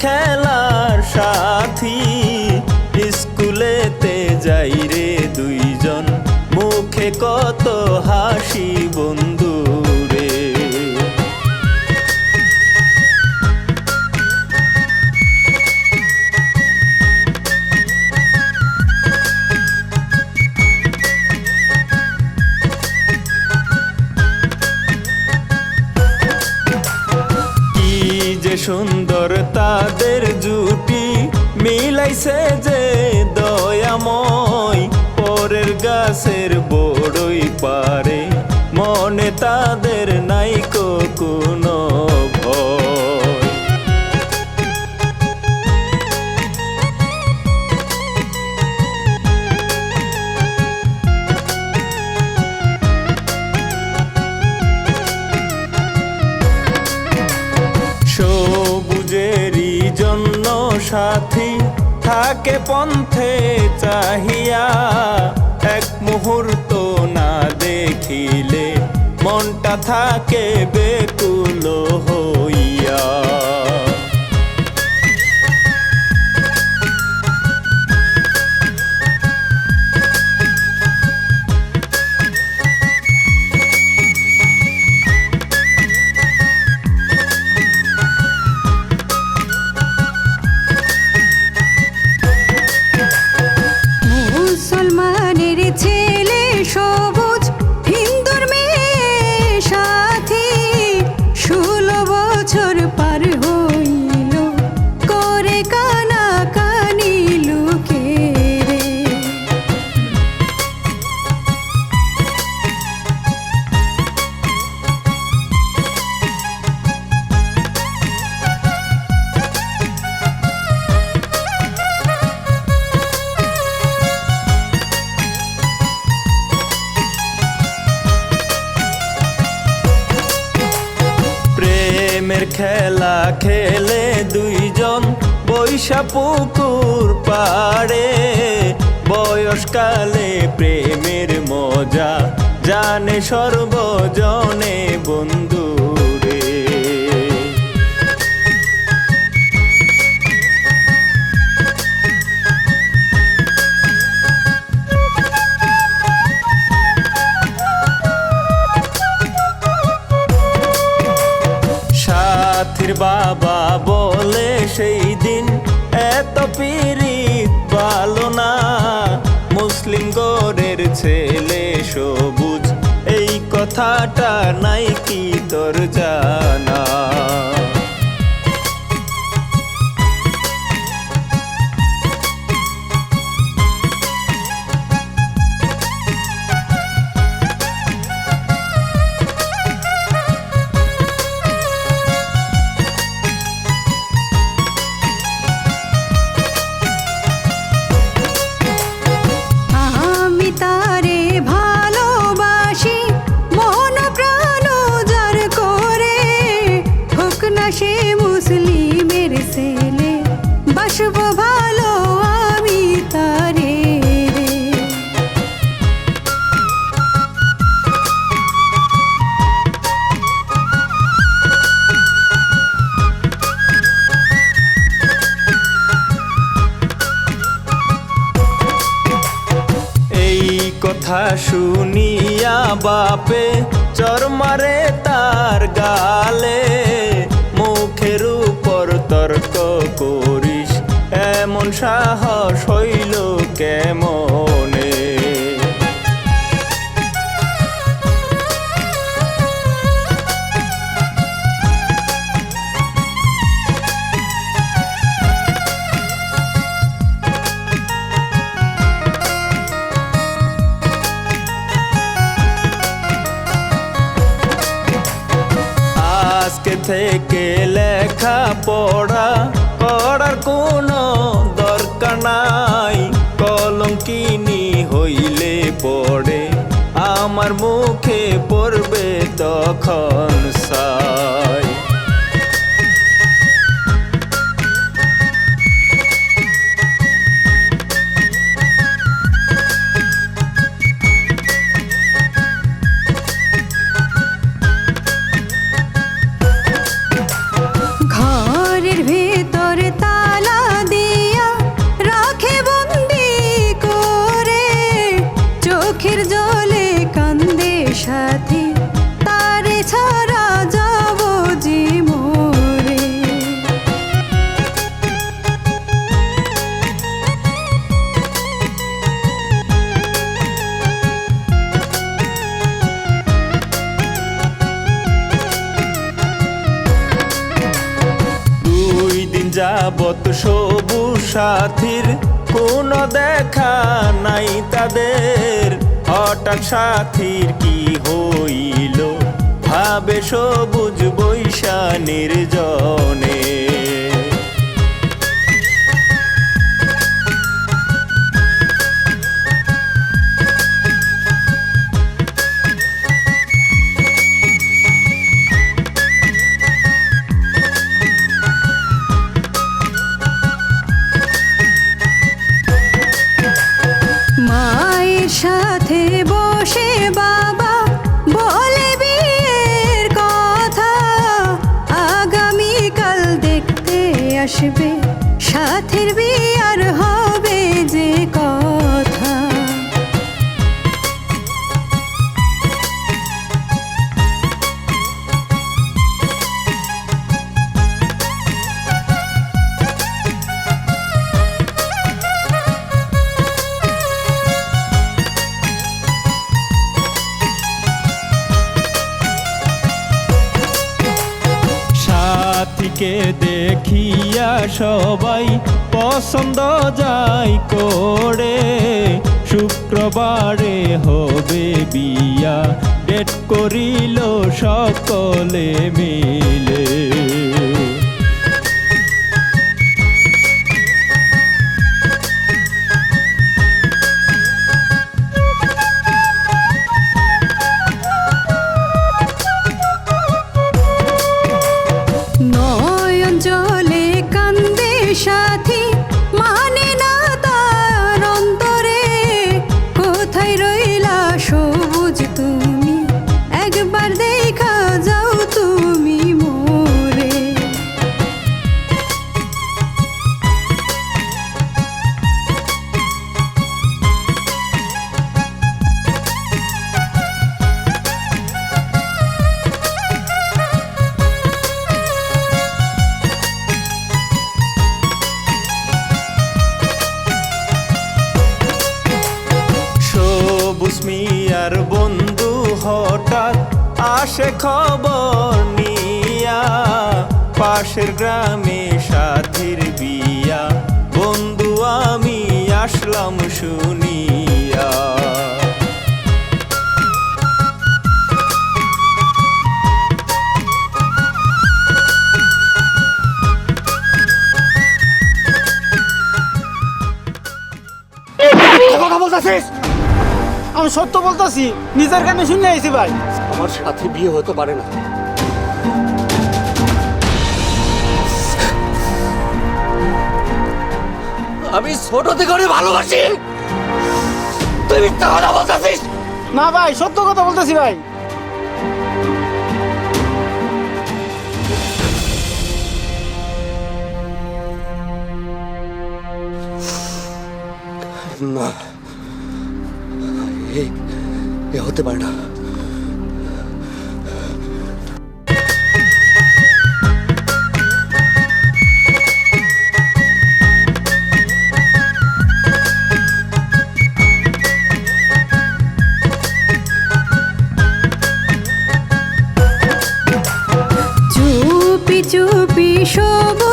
tell থাকে পন্থে চাহিয়া এক মুহূর্ত না দেখিলে মনটা থাকে বেকু মিশা পুকুর পাড়ে বয়সকালে প্রেমের মজা জানে সর্বজনে বন্ধু বাবা সবুজ এই কথাটা নাই কি তোর জানা কথা শুনিয়া বাপে চর মারে তার গালে। মুখের উপর তর্ক করিস, এমন সাহস হইল কেমনে? আজকে থেকে লেখা পড়া করার কোনো দরকার নাই। কলম কিনি হইলে পড়ে, আমার মুখে পড়বে তখন সাই যাবত সবু সাথীর কোন দেখা নাই তাদের। হঠাৎ সাথীর কি হইল? ভাবে সবুজ বৈশা নির্জনে দেখিয়া সবাই পছন্দ যাই করে। শুক্রবারে হবে বিয়া ডেট করিল সকলে মিলে গ্রামে সাথীর বিয়া। বন্ধু আমি আসলাম শুনিয়া। মিথ্যা কথা বলতেছিস আমি সত্য বলতেছি নিজের কানে শুনে আইছি ভাই। আমার সাথে বিয়ে হতে পারে না। আমি ছোট থেকে অনেক ভালোবাসি। তুই মিথ্যা কথা বলতেছিস? না ভাই সত্য কথা বলতেছি ভাই। না এ হতে পারে না। চুপি চুপি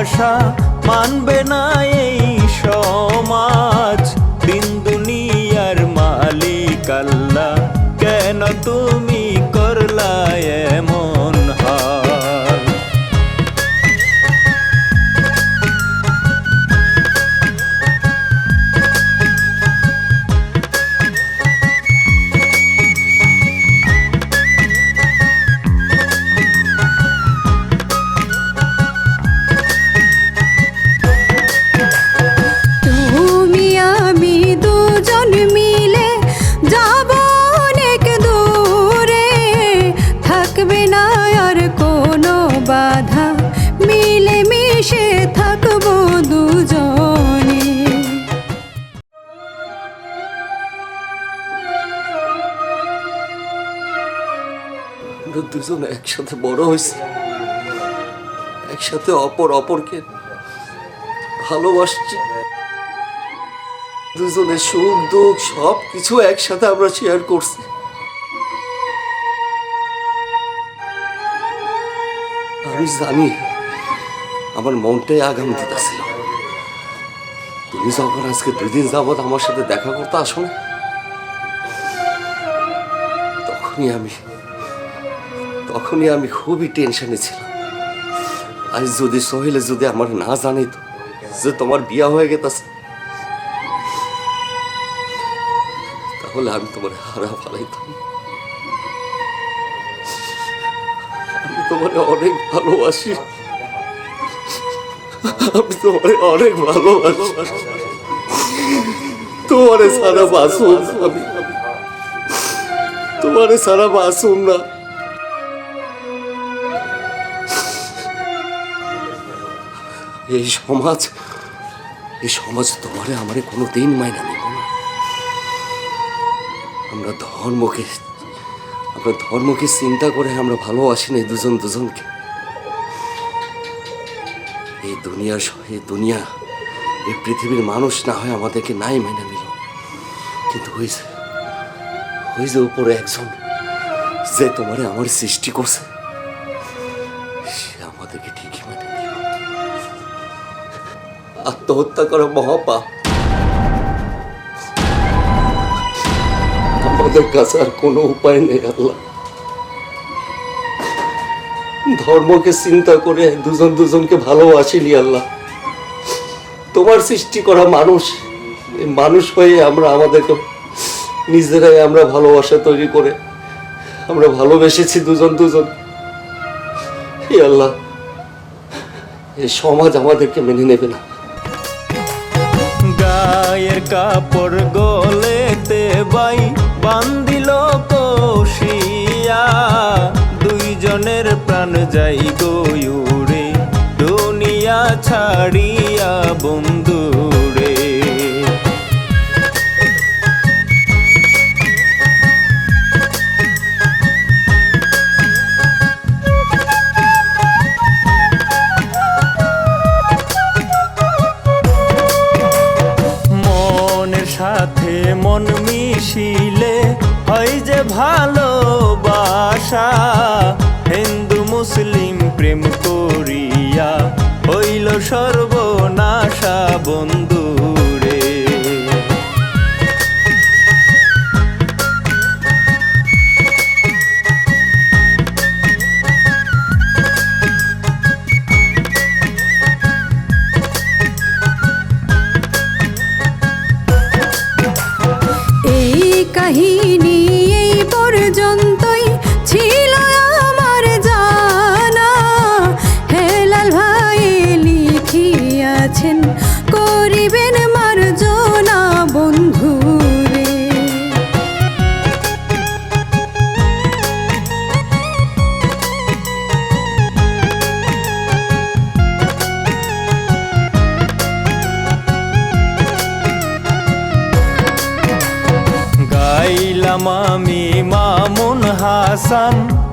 ভালোবাসা মানবে না এই সমাজ আমরা দুজন একসাথে বড় হয়েছি। একসাথে অপর অপরকে ভালোবাসছি। দুজনের সুখ, দুঃখ সব কিছু একসাথে আমরা শেয়ার করছি। আমি জানি আমার মনটাই আগাম দিতেছিল। তুমি যখন আজকে দুই দিন যাবৎ আমার সাথে দেখা করতে আসো না তখনই আমি তখনই আমি খুবই টেনশনে ছিলাম। আজ যদি সোহেলে যদি আমার না জানিত যে তোমার বিয়া হয়ে গেছে তাহলে আমি তোমার হারা ফালাইতাম। আমি তোমার অনেক ভালোবাসি। আমি তোমার অনেক ভালোবাসি। তোমারে সারা বাসুম আমি। তোমারে সারা বাসুম না। এই সমাজ এই সমাজ তোমারে আমারে কোনো দিন মাইনা নিব না। আমরা ধর্মকে আমরা ধর্মকে চিন্তা করে আমরা ভালোবাসি না দুজন দুজনকে। এই দুনিয়ার স- এই দুনিয়া, এই পৃথিবীর মানুষ না হয় আমাদেরকে নাই মাইনা নিল। কিন্তু হয়েছে হয়েছে উপরে একজন যে তোমারে আমার সৃষ্টি করছে। আত্মহত্যা করা মহাপাপ। আমাদের কাছে আর কোনো উপায় নেই, আল্লাহ। ধর্মকে চিন্তা করে দুজন দুজনকে ভালোবাসিলি আল্লাহ। তোমার সৃষ্টি করা মানুষ মানুষ হয়ে আমরা আমাদেরকে নিজেরাই আমরা ভালোবাসা তৈরি করে আমরা ভালোবেসেছি দুজন দুজন। আল্লাহ, এই সমাজ আমাদেরকে মেনে নেবে না। গায়ের কাপড় গলেতে বাই বান্দিল কষিয়া দুইজনের প্রাণ যাই গয়ুরে দুনিয়া ছাড়িয়া বন্ধুরে sun.